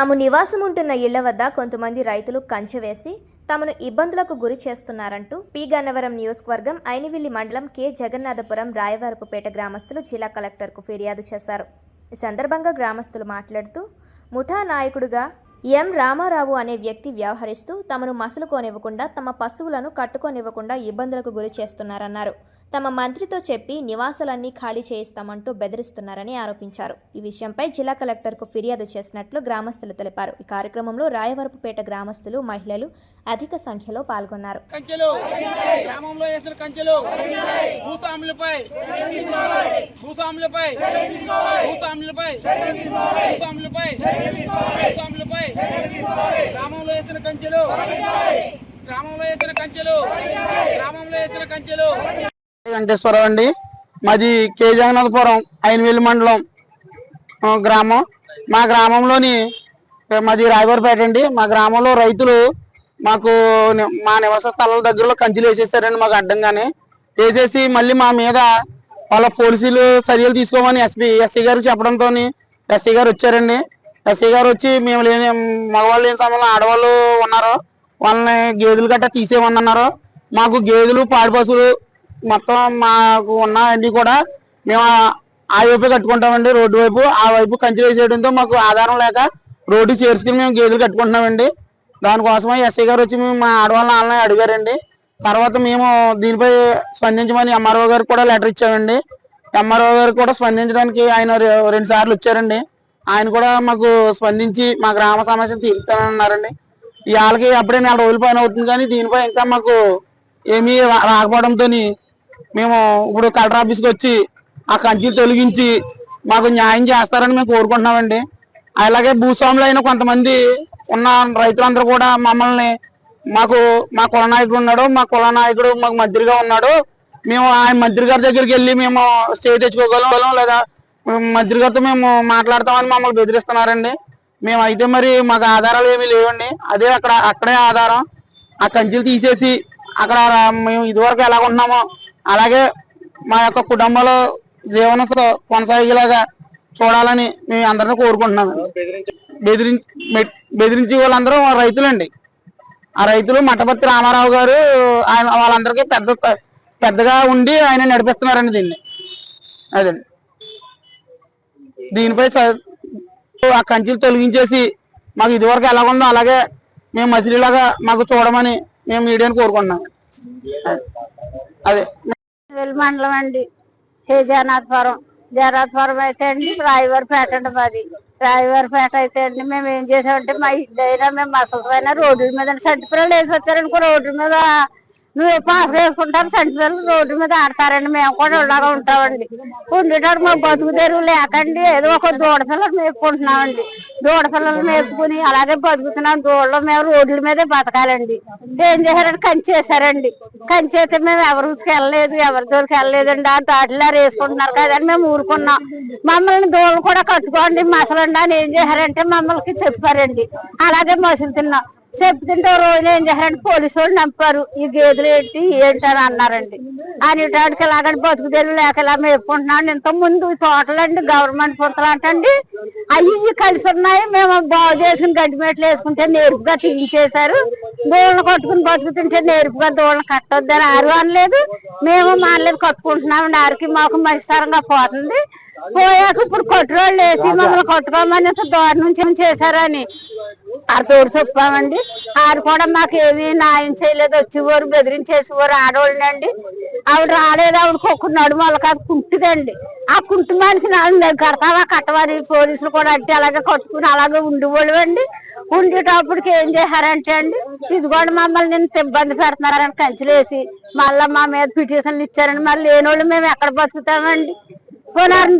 తాము నివాసం ఉంటున్న ఇళ్ళ వద్ద కొంతమంది రైతులు కంచె వేసి తమను ఇబ్బందులకు గురి చేస్తున్నారంటూ పి. గన్నవరం నియోజకవర్గం ఐనివిల్లి మండలం కె. జగన్నాథపురం రాయవరపుపేట గ్రామస్తులు జిల్లా కలెక్టర్కు ఫిర్యాదు చేశారు. ఈ సందర్భంగా గ్రామస్తులు మాట్లాడుతూ ముఠా నాయకుడిగా ఎం రామారావు అనే వ్యక్తి వ్యవహరిస్తూ తమను మసలుకోనివ్వకుండా తమ పశువులను కట్టుకోనివ్వకుండా ఇబ్బందులకు గురి చేస్తున్నారన్నారు. తమ మంత్రితో చెప్పి నివాసాలన్నీ ఖాళీ చేయిస్తామంటూ బెదిరిస్తున్నారని ఆరోపించారు. ఈ విషయంపై జిల్లా కలెక్టర్కు ఫిర్యాదు చేసినట్లు గ్రామస్తులు తెలిపారు. ఈ కార్యక్రమంలో రాయవరపుపేట గ్రామస్తులు మహిళలు అధిక సంఖ్యలో పాల్గొన్నారు. గ్రామంలో కంచెలు! భూస్వాములపై! భూస్వాములపై! భూస్వాములపై! భూస్వాములపై గ్రామంలో వేసిన కంచెలు. గ్రామంలో వేసిన కంచెలు. గ్రామంలో వేసిన కంచెలు. వెంకటేశ్వరరావు అండి. మాది కే. జగన్నాథపురం ఐనవేలి మండలం గ్రామం. మా గ్రామంలోని మాది రాయవరపేట అండి. మా గ్రామంలో రైతులు మాకు మా నివాస స్థలాల దగ్గరలో కంచెలు వేసేసారండి మాకు అడ్డంగానే. వేసేసి మళ్ళీ మా మీద వాళ్ళ పోలీసులు చర్యలు తీసుకోమని ఎస్పీ ఎస్సీ గారికి చెప్పడంతో ఎస్సీ గారు వచ్చారండి. ఎస్ఐ గారు వచ్చి మేము లేని మగవాళ్ళు లేని సమయంలో ఆడవాళ్ళు ఉన్నారు. వాళ్ళని గేదెలు గట్టా తీసేయమన్నారు మాకు గేదెలు పాడి పశువులు మొత్తం మాకు ఉన్నాయన్నీ కూడా. మేము ఆ- వైపు కట్టుకుంటామండి. రోడ్డు వైపు ఆ వైపు కంచె వేసేయడంతో మాకు ఆధారం లేక రోడ్డు చేర్చుకుని మేము గేదెలు కట్టుకుంటున్నామండి. దానికోసమే ఎస్ఐ గారు వచ్చి మేము మా ఆడవాళ్ళ వాళ్ళని అడిగారండి. తర్వాత మేము దీనిపై స్పందించమని ఎంఆర్ఓ గారికి కూడా లెటర్ ఇచ్చామండి. ఎంఆర్ఓ గారు కూడా స్పందించడానికి ఆయన రెండు సార్లు వచ్చారండి. ఆయన కూడా మాకు స్పందించి మా గ్రామ సమస్యను తీరుతానన్నారండి. ఇవాళకి అప్పుడే నెల రోజుల పైన అవుతుంది కానీ దీనిపై ఇంకా మాకు ఏమీ రాకపోవడంతో మేము ఇప్పుడు కలెక్టర్ ఆఫీస్కి వచ్చి ఆ కంచెలు తొలగించి మాకు న్యాయం చేస్తారని మేము కోరుకుంటున్నామండి. అలాగే భూస్వాములు అయిన కొంతమంది ఉన్న రైతులందరూ కూడా మమ్మల్ని మాకు మా కుల నాయకుడు ఉన్నాడు మా కుల నాయకుడు మాకు మంత్రిగా ఉన్నాడు. మేము ఆయన మంత్రి గారి దగ్గరికి వెళ్ళి మేము స్టే తెచ్చుకోగలం లేదా మంత్రి గారితో మేము మాట్లాడతామని మమ్మల్ని బెదిరిస్తున్నారండి. మేము అయితే మరి మాకు ఆధారాలు ఏమీ లేవండి. అదే అక్కడ అక్కడే ఆధారం. ఆ కంచెలు తీసేసి అక్కడ మేము ఇదివరకు ఎలా ఉంటున్నామో అలాగే మా యొక్క కుటుంబంలో జీవన కొనసాగేలాగా చూడాలని మేము అందరినీ కోరుకుంటున్నాము బెదిరించి బెదిరించి బెదిరించే వాళ్ళందరూ రైతులండి. ఆ రైతులు మఠపతి రామారావు గారు ఆయన వాళ్ళందరికీ పెద్ద పెద్దగా ఉండి ఆయన నడిపిస్తున్నారండి దీన్ని. అదండి. దీనిపై ఆ కంచెలు తొలగించేసి మాకు ఇదివరకు ఎలా ఉందో అలాగే మేము మసిలీలాగా మాకు చూడమని మేము మీడియాని కోరుకున్నాం అదే. మండలం అండి. తేజానాథపురం జనాథపురం అయితే అండి రాయవారిపేట అండి మాది. రాయవారిపేట అయితే అండి మేము ఏం చేసామంటే మా ఇంటి అయినా మేము మసలు పైన రోడ్డు మీద సంటి వేసి వచ్చారనుకో రోడ్డు మీద నువ్వు పాస్ వేసుకుంటారు సెంట్రల్ రోడ్డు మీద ఆడతారండి. మేము కూడా ఇలాగా ఉంటామండి. ఉండేటప్పుడు మా బతుకు తెరువు లేకండి. ఏదో ఒక దూడ పిల్లలు మేపుకుంటున్నామండి. దూడ పిల్లలు మేపుకుని అలాగే బతుకుతున్నాం. దూడలో మేము రోడ్ల మీదే బతకాలండి. ఏం చేశారంటే కంచి కంచేస్తే కంచి అయితే మేము ఎవరి వెళ్ళలేదు ఎవరి దూరికి వెళ్ళలేదండి. ఆ దాటిలో వేసుకుంటున్నారు కదా మేము ఊరుకున్నాం. మమ్మల్ని దూడలు కూడా కట్టుకోండి మసలండి అని ఏం చేశారంటే మమ్మల్ని చెప్పారండి. అలాగే మసులుతున్నాం చెప్తుంటే రోజు ఏం చేశారంటే పోలీసు వాళ్ళు నంపారు. ఈ గేదెలు ఏంటి ఏంటి అని అన్నారండి. అనేటాడికి ఇలాగని బతుకు తెలు లేక ఇలా మేపుకుంటున్నాను ఇంత ముందు తోటలండి గవర్నమెంట్ పుంతలు అంటండి. అవి ఇవి కలిసి ఉన్నాయి. మేము బాగు చేసుకుని గడ్డి మెట్లు వేసుకుంటే నేర్పుగా తీయించేశారు. దూడలు కట్టుకుని బతుకుతుంటే నేర్పుగా దూడలు కట్టొద్దని ఆరు అనలేదు. మేము మానలేదు కట్టుకుంటున్నామండి. ఆరికి మాకు మంచితరంగా పోతుంది. పోయాక ఇప్పుడు కొట్టురోళ్ళు వేసి మమ్మల్ని కొట్టుకోమని దూరం నుంచి చేశారని ఆడతోడు చెప్పామండి. ఆడు కూడా మాకు ఏమీ న్యాయం చేయలేదు. వచ్చేవారు బెదిరించేసేవారు ఆడవాళ్ళండి ఆవిడ రాలేదు. ఆవిడ కుక్క నడుమల కాదు కుంటుదండి. ఆ కుంటు మనిషిని ఆవిడ కడతావా కట్టవని పోలీసులు కూడా అంటే అలాగే కట్టుకుని అలాగే ఉండేవాళ్ళు అండి. ఉండేటప్పటికి ఏం చేశారంటే అండి ఇది కూడా మమ్మల్ని ఇంత ఇబ్బంది పెడుతున్నారని కంచెలేసి మళ్ళీ మా మీద పిటిషన్లు ఇచ్చారండి మళ్ళీ లేనోళ్ళు మేము ఎక్కడ బతుకుతామండి? కొనారండి